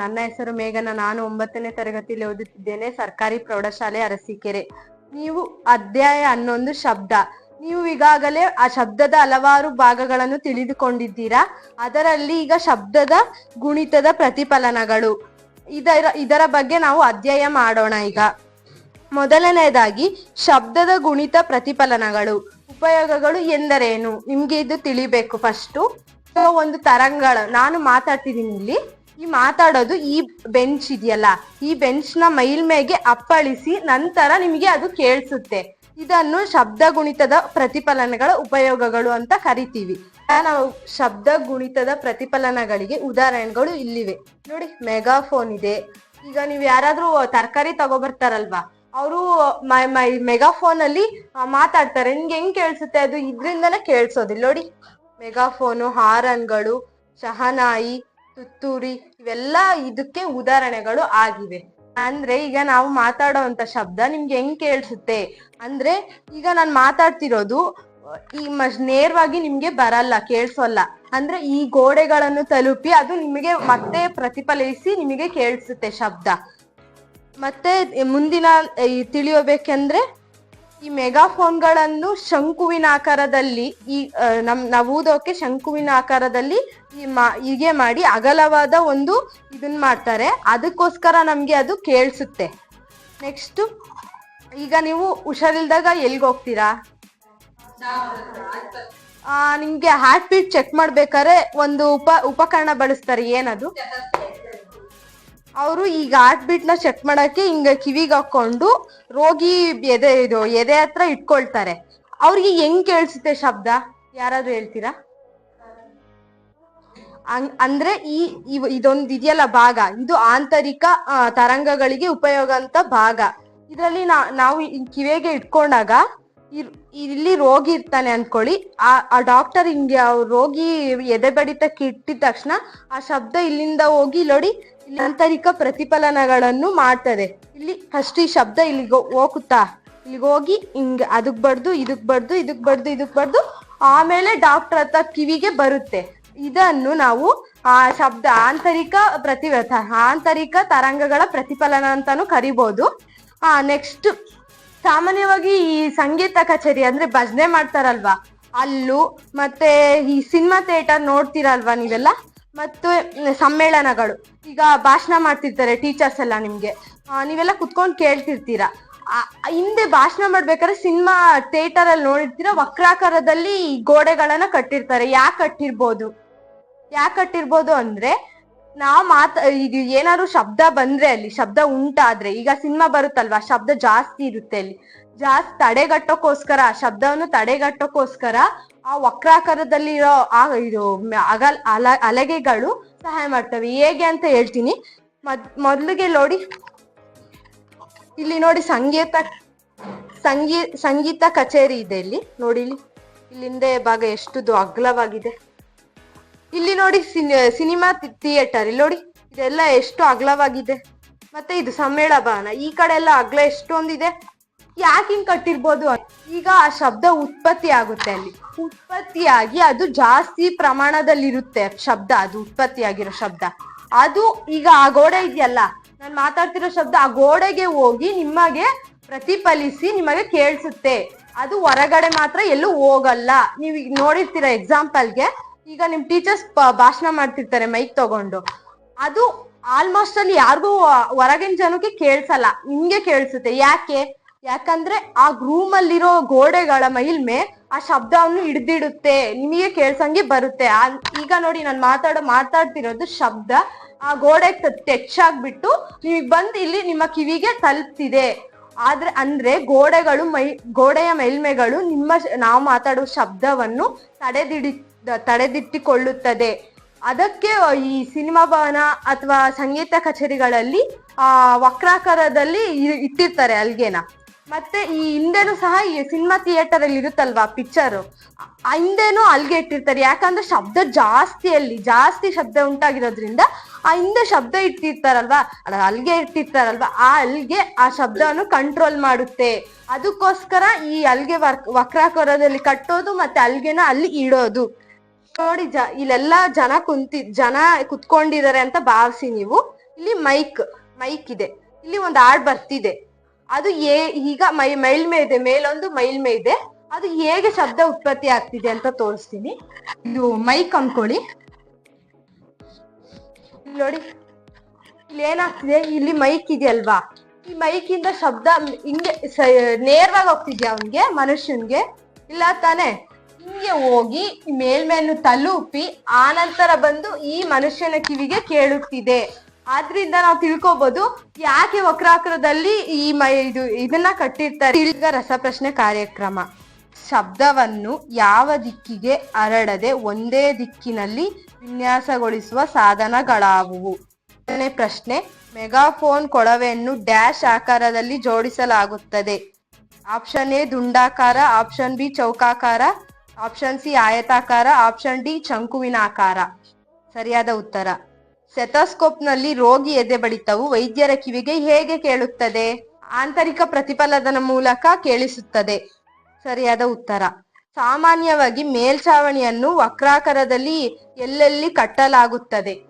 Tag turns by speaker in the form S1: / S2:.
S1: ನನ್ನ ಹೆಸರು ಮೇಘನ. ನಾನು ಒಂಬತ್ತನೇ ತರಗತಿಯಲ್ಲಿ ಓದುತ್ತಿದ್ದೇನೆ. ಸರ್ಕಾರಿ ಪ್ರೌಢಶಾಲೆ ಅರಸೀಕೆರೆ. ನೀವು ಅಧ್ಯಾಯ ಹನ್ನೊಂದು ಶಬ್ದ. ನೀವು ಈಗಾಗಲೇ ಆ ಶಬ್ದದ ಹಲವಾರು ಭಾಗಗಳನ್ನು ತಿಳಿದುಕೊಂಡಿದ್ದೀರಾ. ಅದರಲ್ಲಿ ಈಗ ಶಬ್ದದ ಗುಣಿತದ ಪ್ರತಿಫಲನಗಳು. ಇದರ ಇದರ ಬಗ್ಗೆ ನಾವು ಅಧ್ಯಯ ಮಾಡೋಣ ಈಗ. ಮೊದಲನೆಯದಾಗಿ, ಶಬ್ದದ ಗುಣಿತ ಪ್ರತಿಫಲನಗಳು. ಉಪಯೋಗಗಳು ಎಂದರೇನು? ನಿಮ್ಗೆ ಇದು ತಿಳಿಬೇಕು ಫಸ್ಟು ಒಂದು ತರಂಗಳ ನಾನು ಮಾತಾಡ್ತಿದ್ದೀನಿ ಇಲ್ಲಿ. ಈ ಮಾತಾಡೋದು ಈ ಬೆಂಚ್ ಇದೆಯಲ್ಲ? ಈ ಬೆಂಚ್ನ ಮೈಲ್ಮೆಗೆ ಅಪ್ಪಳಿಸಿ ನಂತರ ನಿಮಗೆ ಅದು ಕೇಳಿಸುತ್ತೆ. ಇದನ್ನು ಶಬ್ದ ಗುಣಿತದ ಪ್ರತಿಫಲನಗಳ ಉಪಯೋಗಗಳು ಅಂತ ಕರಿತೀವಿ. ನಾವು ಶಬ್ದ ಗುಣಿತದ ಪ್ರತಿಫಲನಗಳಿಗೆ ಉದಾಹರಣೆಗಳು ಇಲ್ಲಿವೆ. ನೋಡಿ ಮೆಗಾಫೋನ್ ಇದೆ. ಈಗ ನೀವು ಯಾರಾದ್ರೂ ತರಕಾರಿ ತಗೋಬರ್ತಾರಲ್ವಾ? ಅವರು ಮೆಗಾಫೋನ್ ಅಲ್ಲಿ ಮಾತಾಡ್ತಾರೆ. ನಿಮ್ಗೆ ಹೆಂಗ್ ಕೇಳಿಸುತ್ತೆ ಅದು? ಇದ್ರಿಂದನೇ ಕೇಳಿಸೋದಿಲ್ಲ ನೋಡಿ ಮೆಗಾಫೋನು ಹಾರನ್ಗಳು, ಶಹನಾಯಿ ತುತ್ತೂರಿ ಇವೆಲ್ಲ ಇದಕ್ಕೆ ಉದಾಹರಣೆಗಳು ಆಗಿವೆ. ಅಂದ್ರೆ ಈಗ ನಾವು ಮಾತಾಡೋಂತ ಶಬ್ದ ನಿಮ್ಗೆ ಹೆಂಗ್ ಕೇಳಿಸುತ್ತೆ? ಅಂದ್ರೆ ಈಗ ನಾನು ಮಾತಾಡ್ತಿರೋದು, ಈ ನೇರವಾಗಿ ನಿಮ್ಗೆ ಬರಲ್ಲ, ಕೇಳಿಸೋಲ್ಲ. ಅಂದ್ರೆ ಈ ಗೋಡೆಗಳನ್ನು ತಲುಪಿ ಅದು ನಿಮಗೆ ಮತ್ತೆ ಪ್ರತಿಫಲಿಸಿ ನಿಮಗೆ ಕೇಳಿಸುತ್ತೆ ಶಬ್ದ. ಮತ್ತೆ ಮುಂದಿನ ತಿಳಿಯಬೇಕೆಂದ್ರೆ ಈ ಮೆಗಾಫೋನ್ಗಳನ್ನು ಶಂಕುವಿನ ಆಕಾರದಲ್ಲಿ ಈ ನಮ್, ನಾವು ಊದೋಕೆ ಶಂಕುವಿನ ಆಕಾರದಲ್ಲಿ ಈ ಮಾ, ಹೀಗೆ ಮಾಡಿ ಅಗಲವಾದ ಒಂದು ಇದನ್ನ ಮಾಡ್ತಾರೆ. ಅದಕ್ಕೋಸ್ಕರ ನಮ್ಗೆ ಅದು ಕೇಳಿಸುತ್ತೆ. ನೆಕ್ಸ್ಟ್, ಈಗ ನೀವು ಹುಷಾರಿಲ್ದಾಗ ಎಲ್ಗೆ ಹೋಗ್ತೀರಾ ಆ, ನಿಮ್ಗೆ ಹಾರ್ಟ್ ಬೀಟ್ ಚೆಕ್ ಮಾಡ್ಬೇಕಾದ್ರೆ ಒಂದು ಉಪ, ಉಪಕರಣ ಬಳಸ್ತಾರೆ. ಏನದು? ಅವರು ಈಗ ಹಾರ್ಟ್ ಬೀಟ್ನ ಚೆಕ್ ಮಾಡಕ್ಕೆ ಹಿಂಗ ಕಿವಿಗೆ ಹಾಕೊಂಡು ರೋಗಿ ಎದೆ ಇದು ಎದೆ ಹತ್ರ ಇಟ್ಕೊಳ್ತಾರೆ. ಅವ್ರಿಗೆ ಹೆಂಗ್ ಕೇಳಿಸುತ್ತೆ ಶಬ್ದ? ಯಾರಾದ್ರೂ ಹೇಳ್ತೀರಾ? ಅಂದ್ರೆ ಈ ಇದೊಂದು ಇದೆಯಲ್ಲ ಭಾಗ. ಇದು ಆಂತರಿಕ ತರಂಗಗಳಿಗೆ ಉಪಯೋಗ ಅಂತ ಭಾಗ. ಇದರಲ್ಲಿ ನಾವು ಕಿವಿಗೆ ಇಟ್ಕೊಂಡಾಗ ಇಲ್ಲಿ ರೋಗಿ ಇರ್ತಾನೆ ಅನ್ಕೊಳ್ಳಿ. ಆ ಡಾಕ್ಟರ್ ಹಿಂಗೆ ರೋಗಿ ಎದೆ ಬಡಿತಕ್ಕೆ ಇಟ್ಟಿದ ತಕ್ಷಣ ಆ ಶಬ್ದ ಇಲ್ಲಿಂದ ಹೋಗಿ ನೋಡಿ ಇಲ್ಲಿ ಆಂತರಿಕ ಪ್ರತಿಫಲನಗಳನ್ನು ಮಾಡ್ತದೆ. ಇಲ್ಲಿ ಫಸ್ಟ್ ಈ ಶಬ್ದ ಇಲ್ಲಿಗೆ ಹೋಗುತ್ತಾ ಇಲ್ಲಿಗೆ ಹೋಗಿ ಹಿಂಗ್ ಅದಕ್ ಬಡ್ದು ಇದಕ್ ಬಡ್ದು ಇದಕ್ ಬಡ್ದು ಇದಕ್ ಬಡ್ದು ಆಮೇಲೆ ಡಾಕ್ಟರ್ ಹತ್ರ ಕಿವಿಗೆ ಬರುತ್ತೆ. ಇದನ್ನು ನಾವು ಆ ಶಬ್ದ ಆಂತರಿಕ ಪ್ರತಿ ಆಂತರಿಕ ತರಂಗಗಳ ಪ್ರತಿಫಲನ ಅಂತಾನು ಕರಿಬಹುದು ಆ ನೆಕ್ಸ್ಟ್ ಸಾಮಾನ್ಯವಾಗಿ ಈ ಸಂಗೀತ ಕಚೇರಿ ಅಂದ್ರೆ ಭಜನೆ ಮಾಡ್ತಾರಲ್ವಾ? ಅಲ್ಲೂ ಮತ್ತೆ ಈ ಸಿನಿಮಾ ಥಿಯೇಟರ್ ನೋಡ್ತೀರಲ್ವಾ ನೀವೆಲ್ಲ? ಮತ್ತು ಸಮ್ಮೇಳನಗಳು. ಈಗ ಭಾಷಣ ಮಾಡ್ತಿರ್ತಾರೆ ಟೀಚರ್ಸ್ ಎಲ್ಲ ನಿಮ್ಗೆ. ನೀವೆಲ್ಲ ಕುತ್ಕೊಂಡು ಕೇಳ್ತಿರ್ತೀರಾ. ಹಿಂದೆ ಭಾಷಣ ಮಾಡ್ಬೇಕಾದ್ರೆ ಸಿನಿಮಾ ಥಿಯೇಟರ್ ಅಲ್ಲಿ ನೋಡಿರ್ತೀರಾ, ವಕ್ರಾಕಾರದಲ್ಲಿ ಗೋಡೆಗಳನ್ನ ಕಟ್ಟಿರ್ತಾರೆ. ಯಾಕೆ ಕಟ್ಟಿರ್ಬೋದು? ಯಾಕೆ ಕಟ್ಟಿರ್ಬೋದು ಅಂದ್ರೆ ನಾವ್ ಮಾತ, ಈಗ ಏನಾದ್ರು ಶಬ್ದ ಬಂದ್ರೆ ಅಲ್ಲಿ, ಶಬ್ದ ಉಂಟಾದ್ರೆ, ಈಗ ಸಿನಿಮಾ ಬರುತ್ತಲ್ವಾ, ಶಬ್ದ ಜಾಸ್ತಿ ಇರುತ್ತೆ ಅಲ್ಲಿ. ಜಾಸ್ತಿ ತಡೆಗಟ್ಟೋಕೋಸ್ಕರ, ಶಬ್ದವನ್ನು ತಡೆಗಟ್ಟೋಕೋಸ್ಕರ ಆ ವಕ್ರಾಕಾರದಲ್ಲಿರೋ ಆ ಇದು, ಅಗಲ್, ಅಲ, ಅಲಗೆಗಳು ಸಹಾಯ ಮಾಡ್ತವೆ. ಹೇಗೆ ಅಂತ ಹೇಳ್ತೀನಿ. ಮದ್, ಮೊದ್ಲಿಗೆ ನೋಡಿ. ಇಲ್ಲಿ ನೋಡಿ ಸಂಗೀತ, ಸಂಗೀ, ಸಂಗೀತ ಕಚೇರಿ ಇದೆ ಇಲ್ಲಿ. ನೋಡಿ ಇಲ್ಲಿ. ಇಲ್ಲಿಂದೆ ಭಾಗ ಎಷ್ಟುದು ಅಗಲವಾಗಿದೆ. ಇಲ್ಲಿ ನೋಡಿ ಸಿನಿ- ಸಿನಿಮಾ ಥಿಯೇಟರ್ ಇಲ್ಲಿ ನೋಡಿ ಇದೆಲ್ಲ ಎಷ್ಟು ಅಗಲವಾಗಿದೆ. ಮತ್ತೆ ಇದು ಸಮ್ಮೇಳ ಭವನ ಈ ಕಡೆ ಎಲ್ಲ ಅಗಲ ಎಷ್ಟೊಂದಿದೆ. ಯಾಕೆ ಹಿಂಗ್ ಕಟ್ಟಿರ್ಬೋದು ಈಗ ಆ ಶಬ್ದ ಉತ್ಪತ್ತಿ ಆಗುತ್ತೆ ಅಲ್ಲಿ. ಉತ್ಪತ್ತಿಯಾಗಿ ಅದು ಜಾಸ್ತಿ ಪ್ರಮಾಣದಲ್ಲಿರುತ್ತೆ ಶಬ್ದ. ಅದು ಉತ್ಪತ್ತಿಯಾಗಿರೋ ಶಬ್ದ. ಅದು ಈಗ ಆ ಗೋಡೆ ಇದೆಯಲ್ಲ. ನಾನು ಮಾತಾಡ್ತಿರೋ ಶಬ್ದ ಆ ಗೋಡೆಗೆ ಹೋಗಿ ನಿಮಗೆ ಪ್ರತಿಫಲಿಸಿ ನಿಮಗೆ ಕೇಳಿಸುತ್ತೆ. ಅದು ಹೊರಗಡೆ ಮಾತ್ರ ಎಲ್ಲೂ ಹೋಗಲ್ಲ. ನೀವು ನೋಡಿರ್ತೀರ ಎಕ್ಸಾಂಪಲ್ಗೆ ಈಗ ನಿಮ್ ಟೀಚರ್ಸ್ ಭಾಷಣ ಮಾಡ್ತಿರ್ತಾರೆ ಮೈಕ್ ತಗೊಂಡು. ಅದು ಆಲ್ಮೋಸ್ಟ್ ಅಲ್ಲಿ ಯಾರಿಗೂ ಹೊರಗಿನ ಜನಕ್ಕೆ ಕೇಳ್ಸಲ್ಲ, ನಿಮ್ಗೆ ಕೇಳಿಸುತ್ತೆ. ಯಾಕೆ? ಯಾಕಂದ್ರೆ ಆ ರೂಮ್ ಅಲ್ಲಿರೋ ಗೋಡೆಗಳ ಮೈಲ್ಮೆ ಆ ಶಬ್ದವನ್ನು ಹಿಡ್ದಿಡುತ್ತೆ, ನಿಮಗೆ ಕೇಳ್ಸಂಗೆ ಬರುತ್ತೆ. ಈಗ ನೋಡಿ ನಾನು ಮಾತಾಡೋ, ಮಾತಾಡ್ತಿರೋದು ಶಬ್ದ, ಆ ಗೋಡೆ ಟಚ್ ಆಗ್ಬಿಟ್ಟು ನಿಮಗ್ ಬಂದು ಇಲ್ಲಿ ನಿಮ್ಮ ಕಿವಿಗೆ ತಲುಪ್ತಿದೆ ಆದ್ರೆ, ಅಂದ್ರೆ ಗೋಡೆಗಳು ಮೈ ಗೋಡೆಯ ಮೇಲ್ಮೆಗಳು ನಿಮ್ಮ ನಾವು ಮಾತಾಡುವ ಶಬ್ದವನ್ನು ತಡೆದಿಡಿ ತಡೆದಿಟ್ಟಿಕೊಳ್ಳುತ್ತದೆ. ಅದಕ್ಕೆ ಈ ಸಿನಿಮಾ ಭವನ ಅಥವಾ ಸಂಗೀತ ಕಚೇರಿಗಳಲ್ಲಿ, ಆ, ವಕ್ರಾಕಾರದಲ್ಲಿ ಇಟ್ಟಿರ್ತಾರೆ ಅಲ್ಗೆನ. ಮತ್ತೆ ಈ ಹಿಂದೆನೂ ಸಹ ಈ ಸಿನಿಮಾ ಥಿಯೇಟರ್ ಅಲ್ಲಿ ಇರುತ್ತಲ್ವಾ ಪಿಕ್ಚರ್? ಹಿಂದೆನೂ ಅಲ್ಗೆ ಇಟ್ಟಿರ್ತಾರೆ. ಯಾಕಂದ್ರೆ ಶಬ್ದ ಜಾಸ್ತಿ ಅಲ್ಲಿ, ಜಾಸ್ತಿ ಶಬ್ದ ಉಂಟಾಗಿರೋದ್ರಿಂದ ಆ ಹಿಂದೆ ಶಬ್ದ ಇಟ್ಟಿರ್ತಾರಲ್ವಾ? ಅಲ್ಗೆ ಇಟ್ಟಿರ್ತಾರಲ್ವಾ? ಆ ಅಲ್ಗೆ ಆ ಶಬ್ದವನ್ನು ಕಂಟ್ರೋಲ್ ಮಾಡುತ್ತೆ. ಅದಕ್ಕೋಸ್ಕರ ಈ ಅಲ್ಗೆ ವಕ್ರಾಕಾರದಲ್ಲಿ ಕಟ್ಟೋದು ಮತ್ತೆ ಅಲ್ಗೆನ ಅಲ್ಲಿ ಇಡೋದು. ನೋಡಿ, ಜ, ಇಲ್ಲೆಲ್ಲ ಜನ ಕುಂತಿ, ಜನ ಕುತ್ಕೊಂಡಿದ್ದಾರೆ ಅಂತ ಭಾವಿಸಿ ನೀವು, ಇಲ್ಲಿ ಮೈಕ್ ಮೈಕ್ ಇದೆ. ಇಲ್ಲಿ ಒಂದು ಹಾಡ್ ಬರ್ತಿದೆ. ಅದು ಏ ಈಗ ಮೈ ಮೈಲ್ಮೆ ಇದೆ, ಮೇಲೊಂದು ಮೈಲ್ಮೆ ಇದೆ. ಅದು ಹೇಗೆ ಶಬ್ದ ಉತ್ಪತ್ತಿ ಆಗ್ತಿದೆ ಅಂತ ತೋರಿಸ್ತೀನಿ. ಇದು ಮೈಕ್ ಅನ್ಕೊಳ್ಳಿ ಇಲ್ಲಿ ನೋಡಿ, ಇಲ್ಲಿ ಏನಾಗ್ತಿದೆ? ಇಲ್ಲಿ ಮೈಕ್ ಇದೆಯಲ್ವಾ? ಈ ಮೈಕ್ ಇಂದ ಶಬ್ದ ಹಿಂಗೆ ನೇರವಾಗಿ ಹೋಗ್ತಿದ್ಯಾ ಅವನ್ಗೆ, ಮನುಷ್ಯನ್ಗೆ? ಇಲ್ಲ ತಾನೆ? ಹಿಂಗೆ ಹೋಗಿ ಮೇಲ್ಮೇಲು ತಲುಪಿ ಆನಂತರ ಬಂದು ಈ ಮನುಷ್ಯನ ಕಿವಿಗೆ ಕೇಳುತ್ತಿದೆ. ಆದ್ರಿಂದ ನಾವು ತಿಳ್ಕೊಬಹುದು ಯಾಕೆ ವಕ್ರಾಕ್ರದಲ್ಲಿ ಈ ಮೈ ಇದು ಇದನ್ನ ಕಟ್ಟಿರ್ತಾರೆ. ಈಗ ರಸಪ್ರಶ್ನೆ ಕಾರ್ಯಕ್ರಮ. ಶಬ್ದವನ್ನು ಯಾವ ದಿಕ್ಕಿಗೆ ಹರಡದೆ ಒಂದೇ ದಿಕ್ಕಿನಲ್ಲಿ ವಿನ್ಯಾಸಗೊಳಿಸುವ ಸಾಧನಗಳಾವುವು? ಎರಡನೇ ಪ್ರಶ್ನೆ, ಮೆಗಾಫೋನ್ ಕೊಳವೆಯನ್ನು ಡ್ಯಾಶ್ ಆಕಾರದಲ್ಲಿ ಜೋಡಿಸಲಾಗುತ್ತದೆ. ಆಪ್ಷನ್ ಎ ದುಂಡಾಕಾರ, ಆಪ್ಷನ್ ಬಿ ಚೌಕಾಕಾರ ಆಪ್ಷನ್ ಸಿ ಆಯತಾಕಾರ. ಆಪ್ಷನ್ ಡಿ ಚಂಕುವಿನ ಆಕಾರ ಸರಿಯಾದ ಉತ್ತರ. ಸೆಥೋಸ್ಕೋಪ್ನಲ್ಲಿ ರೋಗಿ ಎದೆ ಬಡಿತವು ವೈದ್ಯರ ಕಿವಿಗೆ ಹೇಗೆ ಕೇಳುತ್ತದೆ? ಆಂತರಿಕ ಪ್ರತಿಫಲದ ಮೂಲಕ ಕೇಳಿಸುತ್ತದೆ. ಸರಿಯಾದ ಉತ್ತರ. ಸಾಮಾನ್ಯವಾಗಿ ಮೇಲ್ಛಾವಣಿಯನ್ನು ವಕ್ರಾಕಾರದಲ್ಲಿ ಎಲ್ಲೆಲ್ಲಿ ಕಟ್ಟಲಾಗುತ್ತದೆ?